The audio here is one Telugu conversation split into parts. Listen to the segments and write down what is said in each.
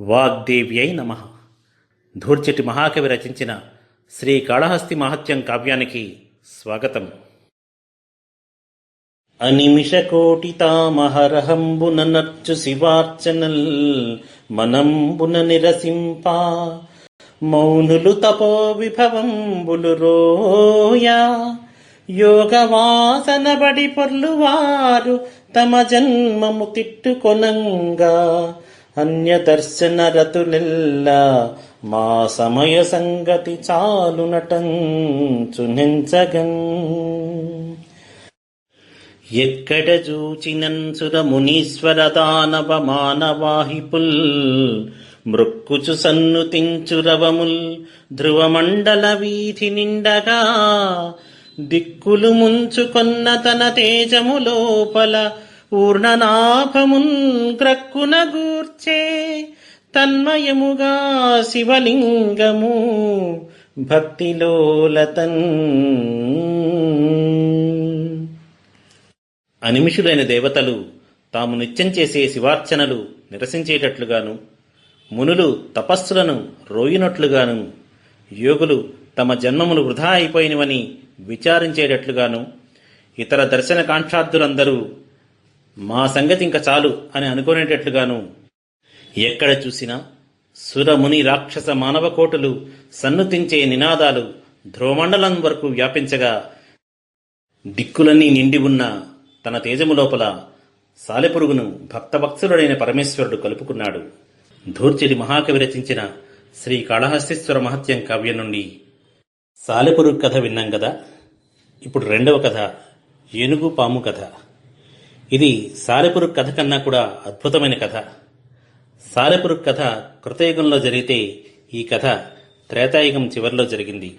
వాగ్దేవ్యై నమ. ధూర్చటి మహాకవి రచించిన శ్రీ కాళహస్తి మహత్యం కావ్యానికి స్వాగతం. అనిమిష కోటితామహరహంబున నర్చు శివార్చనల్ మనంబున నిరసింపా. మౌనులు తపో విభవంబులు రోయా. యోగవాసన బడి పొర్లువారు తమ జన్మము తిట్టుకొనంగా. అన్య దర్శన రతులెల్లా మా సమయ సంగతి చాలు నెంచగన్ ఎక్కడ చూచినన్ సుర మునీశ్వర దానవ మానవాహిపుల్ మృక్కుచు సన్నుతించు రవముల్ ధ్రువమండల వీధి నిండగా దిక్కులు ముంచుకొన్న తన తేజము లోపల పూర్ణనాభమున్ గ్రక్కున గూర్చే తన్మయముగా శివలింగము భక్తిలోలతన్. అనిమిషులైన దేవతలు తాము నిత్యం చేసే శివార్చనలు నిరసించేటట్లుగాను మునులు తపస్సులను రోయినట్లుగాను యోగులు తమ జన్మములు వృధా అయిపోయినవని విచారించేటట్లుగాను ఇతర దర్శన కాంక్షార్థులందరూ మా సంగతి ఇంక చాలు అని అనుకునేటట్లుగాను ఎక్కడ చూసినా సురముని రాక్షస మానవ కోటలు సన్నుతించే నినాదాలు ధ్రువమండలం వరకు వ్యాపించగా దిక్కులన్నీ నిండి ఉన్న తన తేజము లోపల సాలెపురుగును భక్తభక్తుడైన పరమేశ్వరుడు కలుపుకున్నాడు. ధూర్చలి మహాకవి రచించిన శ్రీ కాళహస్తీశ్వర మహత్యం కావ్యం నుండి సాలెపురుగు కథ విన్నాం కదా ఇప్పుడు రెండవ కథ ఏనుగు పాము కథ. ఇది సాలెపురుగు కథ కన్నా కూడా అద్భుతమైన కథ. సాలెపురుగు కథ కృతయుగంలో జరిగితే ఈ కథ త్రేతాయుగం చివరిలో జరిగింది.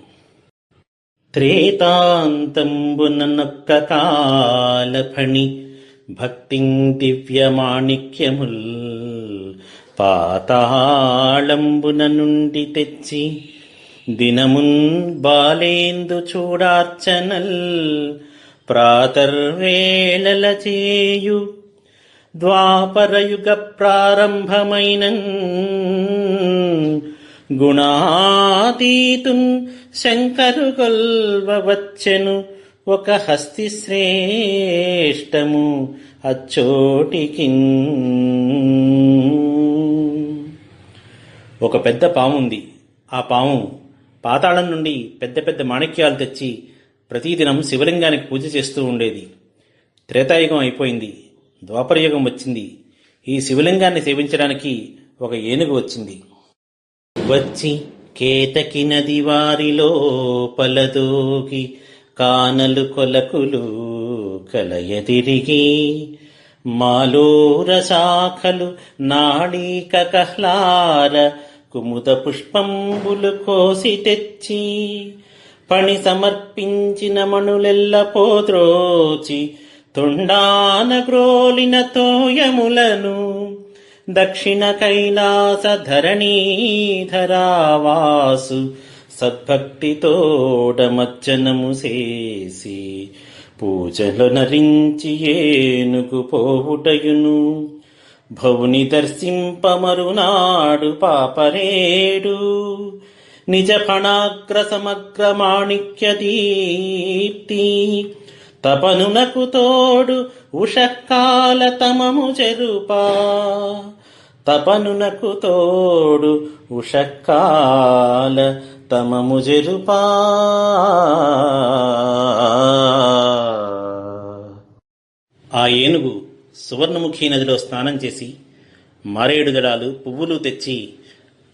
త్రేతాంతంబునొక్క కాలఫణి భక్తి దివ్యమాణిక్యముల్ పాతాళంబున నుండి తెచ్చి దినమున్ బాలేందు చూడార్చనల్ ప్రాతర్వేళల చేయు ద్వాపరయుగ ప్రారంభమైన గుణాతీతున్ శంకరు గొల్వవచ్చెను ఒక హస్తి శ్రేష్టము అచ్చోటికి ఒక పెద్ద పాము ఉంది ఆ పాము పాతాళం నుండి పెద్ద పెద్ద మాణిక్యాలు తెచ్చి ప్రతిదినం శివలింగానికి పూజ చేస్తూ ఉండేది. త్రేతాయుగం అయిపోయింది. ద్వాపరయుగం వచ్చింది. ఈ శివలింగాన్ని సేవించడానికి ఒక ఏనుగు వచ్చింది. వచ్చి కేతకి నది వారిలో పలదోగి కానలు కొలకులు కలయదిరిగి మాలోర శాఖలు నాళీక కహ్లార కుముద పుష్పంబులు కోసి తెచ్చి పణి సమర్పించిన మణులెల్ల పోత్రోచి తొండాన గ్రోలిన తోయములను దక్షిణ కైలాస ధరణీధరావాసు సద్భక్తితోడమజ్జనము చేసి పూజలు నరించి ఏనుగు పోవుటయును. భవుని దర్శింపమరునాడు పాపరేడు. నిజ ఫణాగ్ర సమగ్ర మాణిక్య తపనునకు తోడు ఉషకాల తమము చెరుపా తపనునకు తోడు ఉషకాల తమము జరుపా ఆ ఏనుగు సువర్ణముఖి నదిలో స్నానం చేసి మారేడు దళాలు పువ్వులు తెచ్చి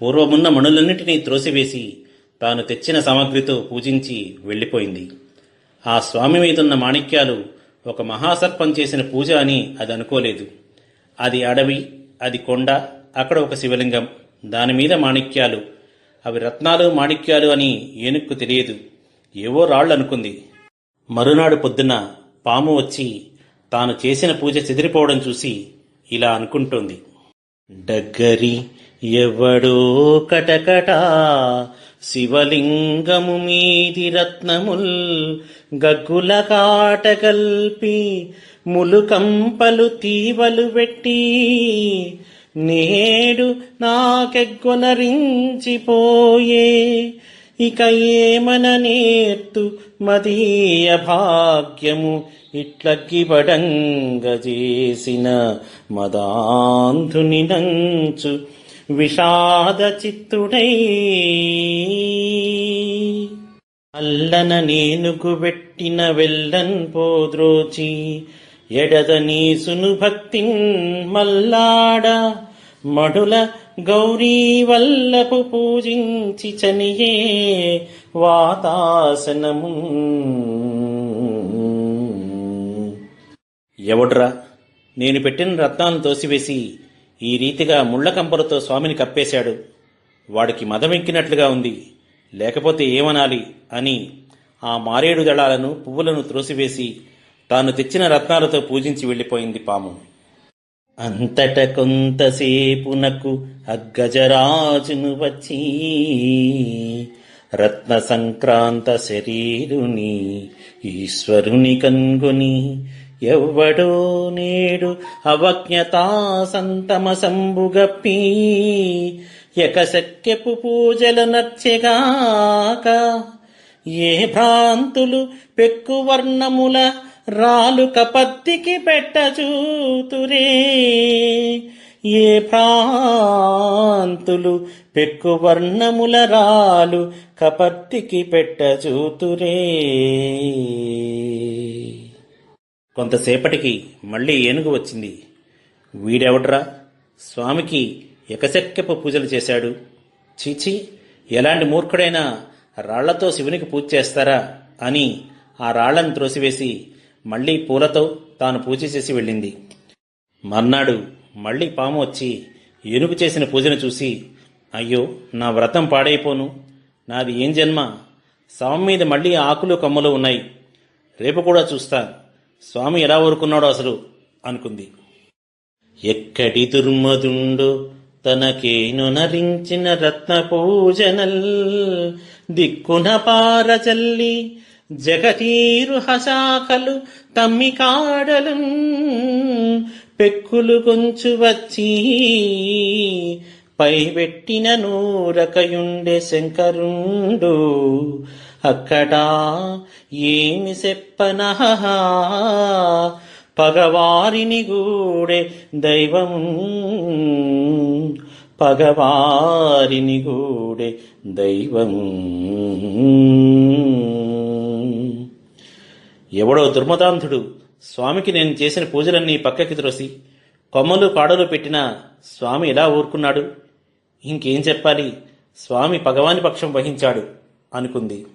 పూర్వమున్న మణులన్నిటినీ త్రోసివేసి తాను తెచ్చిన సామగ్రితో పూజించి వెళ్ళిపోయింది. ఆ స్వామి మీదున్న మాణిక్యాలు ఒక మహాసర్పం చేసిన పూజ అని అది అనుకోలేదు. అది అడవి అది కొండ అక్కడ ఒక శివలింగం. దాని మీద మాణిక్యాలు. అవి రత్నాలు మాణిక్యాలు అని ఏనుక్కు తెలియదు. ఏవో రాళ్ళు అనుకుంది. మరునాడు పొద్దున పాము వచ్చి తాను చేసిన పూజ చెదిరిపోవడం చూసి ఇలా అనుకుంటోంది. డగ్గరి ఎవడో కటకట శివలింగము మీది రత్నముల్ గగ్గుల కాటగల్పి ములుకంపలు తీవలు పెట్టి నేడు నాకెగ్గొనరించిపోయే ఇక ఏమన నేర్తు మదీయ భాగ్యము ఇట్లగ్గిబడంగ చేసిన మదాంధుని నంచు విషాదచిత్తుడై. అల్లన నేనుకు పెట్టిన వెళ్ళన్ పోద్రోచి ఎడద సును భక్తిన్ మల్లాడ మడుల గౌరీ వల్లపు పూజించి చనియే వాతాసనము ఎవడ్రా? నేను పెట్టిన రత్నాలను తోసివేసి ఈ రీతిగా ముళ్ళకంపరతో స్వామిని కప్పేశాడు. వాడికి మదమెక్కినట్లుగా ఉంది. లేకపోతే ఏమనాలి అని ఆ మారేడు దళాలను పువ్వులను త్రోసివేసి తాను తెచ్చిన రత్నాలతో పూజించి వెళ్ళిపోయింది పాము. అంతట కొంతసేపునకు అగ్గజరాజును వచ్చి రత్న సంక్రాంత శరీరుని ఈశ్వరుని కనుగొని ఎవ్వడో నేడు అవజ్ఞతా సంతమ సంబుగప్పి ఎకశక్యపు పూజల నర్చెగాక. ఏ భ్రాంతులు పెక్కువర్ణముల రాలు కపత్తికి పెట్టచూతురే. ఏ ప్రాంతులు పెక్కువర్ణముల రాలు కపత్తికి పెట్టచూతురే. కొంతసేపటికి మళ్ళీ ఏనుగు వచ్చింది. వీడెవడ్రా? స్వామికి ఎకశక్యపు పూజలు చేశాడు. చీచి ఎలాంటి మూర్ఖుడైనా రాళ్ళతో శివునికి పూజ చేస్తారా అని ఆ రాళ్ళను త్రోసివేసి మళ్ళీ పూలతో తాను పూజ చేసి వెళ్ళింది. మర్నాడు మళ్ళీ పాము వచ్చి ఏనుగు చేసిన పూజను చూసి అయ్యో నా వ్రతం పాడైపోను. నాది ఏం జన్మ? శవం మీద మళ్ళీ ఆకులు కమ్మలు ఉన్నాయి. రేపు కూడా చూస్తాను స్వామి ఎలా ఊరుకున్నాడో అసలు అనుకుంది. ఎక్కడి దుర్మదుండో తనకేను నరించిన రత్న పూజనల్ దిక్కున పారచల్లి జగతీరు హశాఖలు తమ్మి కాడలు పెక్కులు కొంచు వచ్చి పైబెట్టిన నూరకయుండె శంకరుండు అక్కడ ఏమి చెప్పనహ పగవారిని గూడే దైవం పగవారిని గూడే దైవం. ఎవడో దుర్మదాంధుడు స్వామికి నేను చేసిన పూజలన్నీ పక్కకి త్రోసి కొమ్మలు కాడలు పెట్టిన స్వామి ఎలా ఊరుకున్నాడు? ఇంకేం చెప్పాలి? స్వామి పగవాని పక్షం వహించాడు అనుకుంది.